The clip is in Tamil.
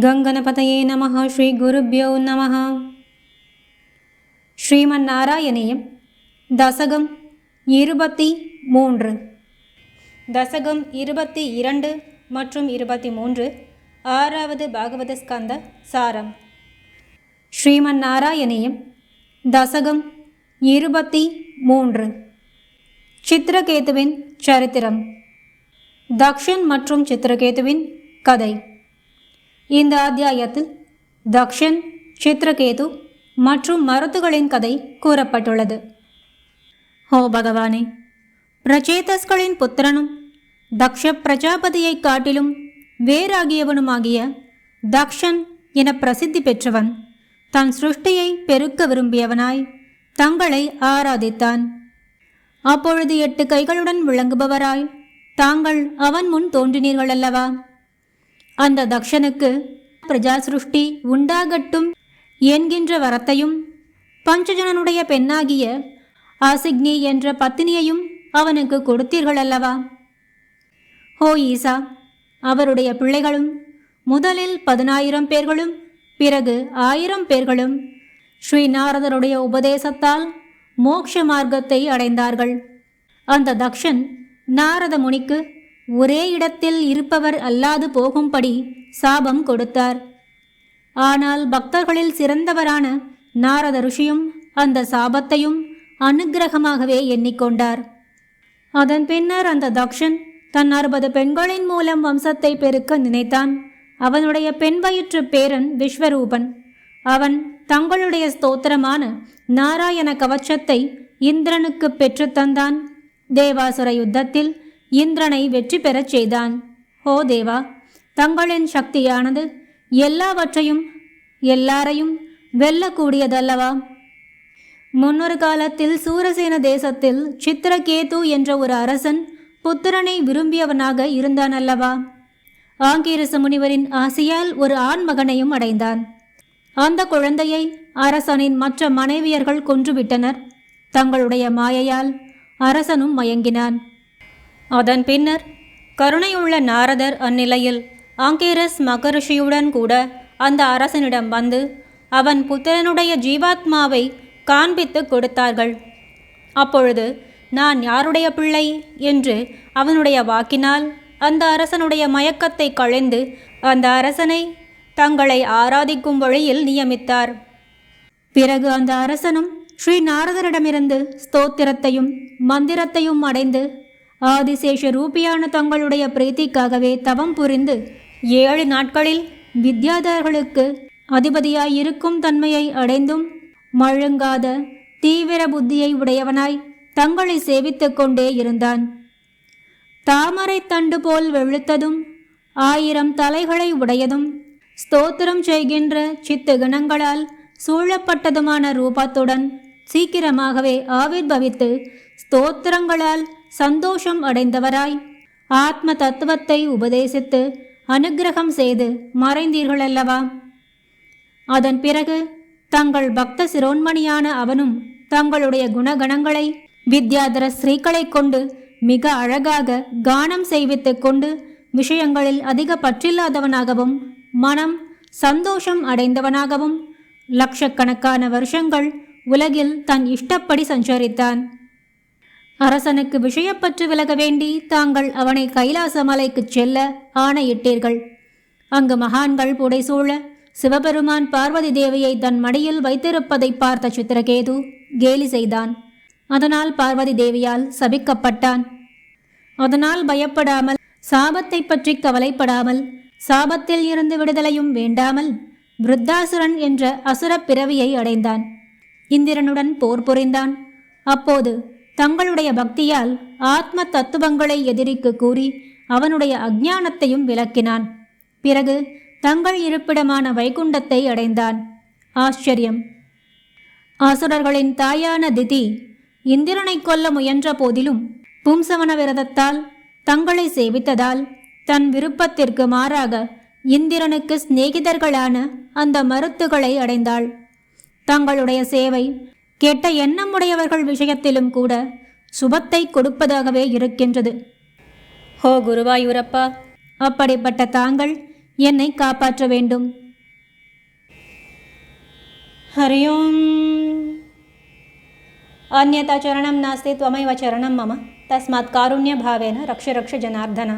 கங்கணபதையே நம ஸ்ரீ குருப்யோ ஸ்ரீமன் ஸ்ரீமன்னாராயணியம் தசகம் இருபத்தி மூன்று. தசகம் இருபத்தி இரண்டு மற்றும் இருபத்தி மூன்று ஆறாவது பாகவத ஸ்கந்த சாரம். ஸ்ரீமன்னாராயணியம் தசகம் இருபத்தி மூன்று. சித்திரகேதுவின் சரித்திரம். தக்ஷன் மற்றும் சித்திரகேதுவின் கதை. இந்த அத்தியாயத்தில் தக்ஷன் சித்திரகேது மற்றும் மருத்துகளின் கதை கூறப்பட்டுள்ளது. ஓ பகவானே பிரச்சேதஸ்களின் புத்திரனும் தக்ஷ பிரஜாபதியைக் காட்டிலும் வேறாகியவனுமாகிய தக்ஷன் என பிரசித்தி பெற்றவன் தன் சிருஷ்டியை பெருக்க விரும்பியவனாய் தங்களை ஆராதித்தான். அப்பொழுது எட்டு கைகளுடன் விளங்குபவராய் தாங்கள் அவன் முன் தோன்றினீர்கள் அல்லவா அந்த தக்ஷனுக்கு பிரஜா சிருஷ்டி உண்டாகட்டும் என்கின்ற வரத்தையும் பஞ்சஜனனுடைய பெண்ணாகிய ஆசிக்னி என்ற பத்தினியையும் அவனுக்கு கொடுத்தீர்கள் அல்லவா ஓ ஈசா அவருடைய பிள்ளைகளும் முதலில் பதினாயிரம் பேர்களும் பிறகு ஆயிரம் பேர்களும் ஸ்ரீநாரதருடைய உபதேசத்தால் மோட்ச மார்க்கத்தை அடைந்தார்கள். அந்த தக்ஷன் நாரத முனிக்கு ஒரே இடத்தில் இருப்பவர் அல்லாது போகும்படி சாபம் கொடுத்தார். ஆனால் பக்தர்களில் சிறந்தவரான நாரத ருஷியும் அந்த சாபத்தையும் அனுக்கிரகமாகவே எண்ணிக்கொண்டார். அதன் பின்னர் அந்த தக்ஷன் தன் அறுபது பெண்களின் மூலம் வம்சத்தை பெருக்க நினைத்தான். அவனுடைய பெண் வயிற்று பேரன் விஸ்வரூபன். அவன் தங்களுடைய ஸ்தோத்திரமான நாராயண கவச்சத்தை இந்திரனுக்கு பெற்றுத்தந்தான் தேவாசுர யுத்தத்தில் இந்திரனை வெற்றி பெறச் செய்தான். ஓ தேவா தங்களின் சக்தியானது எல்லாவற்றையும் எல்லாரையும் வெல்லக்கூடியதல்லவா? முன்னொரு காலத்தில் சூரசேன தேசத்தில் சித்திரகேது என்ற ஒரு அரசன் புத்திரனை விரும்பியவனாக இருந்தான் அல்லவா ஆங்கிரச முனிவரின் ஆசையால் ஒரு ஆண் மகனையும் அடைந்தான். அந்த குழந்தையை அரசனின் மற்ற மனைவியர்கள் கொன்றுவிட்டனர். தங்களுடைய மாயையால் அரசனும் மயங்கினான். அதன் பின்னர் கருணையுள்ள நாரதர் அந்நிலையில் ஆங்கேரஸ் மகரிஷியுடன் கூட அந்த அரசனிடம் வந்து அவன் புத்திரனுடைய ஜீவாத்மாவை காண்பித்து கொடுத்தார்கள். அப்பொழுது நான் யாருடைய பிள்ளை? என்று அவனுடைய வாக்கினால் அந்த அரசனுடைய மயக்கத்தை களைந்து அந்த அரசனை தங்களை ஆராதிக்கும் வழியில் நியமித்தார். பிறகு அந்த அரசனும் ஸ்ரீ நாரதரிடமிருந்து ஸ்தோத்திரத்தையும் மந்திரத்தையும் அடைந்து ஆதிசேஷ ரூபியான தங்களுடைய பிரீத்திக்காகவே தவம் புரிந்து ஏழு நாட்களில் வித்யாதர்களுக்கு அதிபதியாய் இருக்கும் தன்மையை அடைந்தும் மழுங்காத தீவிர புத்தியை உடையவனாய் தங்களை சேவித்து கொண்டே இருந்தான். தாமரை தண்டு போல் வெளுத்ததும் ஆயிரம் தலைகளை உடையதும் ஸ்தோத்திரம் செய்கின்ற சித்து கணங்களால் சூழப்பட்டதுமான ரூபத்துடன் சீக்கிரமாகவே ஆவிர்பவித்து ஸ்தோத்திரங்களால் சந்தோஷம் அடைந்தவராய். ஆத்ம தத்துவத்தை உபதேசித்து அனுக்கிரகம் செய்து மறைந்தீர்கள் அல்லவா அதன் பிறகு தங்கள் பக்த சிரோன்மணியான அவனும் தங்களுடைய குணகணங்களை வித்யாதர ஸ்ரீகளைக் கொண்டு மிக அழகாக கானம் செய்வித்துக் கொண்டு விஷயங்களில் அதிக பற்றில்லாதவனாகவும் மனம் சந்தோஷம் அடைந்தவனாகவும் லட்சக்கணக்கான வருஷங்கள் உலகில் தன் இஷ்டப்படி சஞ்சரித்தான். அரசனுக்கு விஷயப்பற்று விலக வேண்டி தாங்கள் அவனை கைலாச மலைக்குச் செல்ல ஆணையிட்டீர்கள். அங்கு மகான்கள் புடைசூழ சிவபெருமான் பார்வதி தேவியை தன் மடியில் வைத்திருப்பதை பார்த்த சித்திரகேது கேலி செய்தான். அதனால் பார்வதி தேவியால் சபிக்கப்பட்டான். அதனால் பயப்படாமல் சாபத்தை பற்றி கவலைப்படாமல் சாபத்தில் இருந்து விடுதலையும் வேண்டாமல் விருத்தாசுரன் என்ற அசுரப் பிறவியை அடைந்தான். இந்திரனுடன் போர் புரிந்தான். அப்போது தங்களுடைய பக்தியால் ஆத்ம தத்துவங்களை எதிரிக்கு கூறி அவனுடைய அஞ்ஞானத்தையும் விளக்கினான். பிறகு தங்கள் இருப்பிடமான வைகுண்டத்தை அடைந்தான். ஆச்சரியம். ஆசுரர்களின் தாயான திதி இந்திரனை கொல்ல முயன்ற போதிலும் பும்சவன விரதத்தால் தங்களை சேவித்ததால் தன் விருப்பத்திற்கு மாறாக இந்திரனுக்கு சிநேகிதர்களான அந்த மருத்துகளை அடைந்தாள். தங்களுடைய சேவை கேட்ட எண்ணமுடையவர்கள் விஷயத்திலும் கூட சுபத்தை கொடுப்பதாகவே இருக்கின்றது. ஹோ குருவாயூரப்பா அப்படிப்பட்ட தாங்கள் என்னை காப்பாற்ற வேண்டும். ஹரியோம் அந்நதா சரணம் நாஸ்தி துவமைவ சரணம் மம. தஸ்மாத் காருண்ய பாவேன ரக்ஷ ரக்ஷ ஜனார்தனா.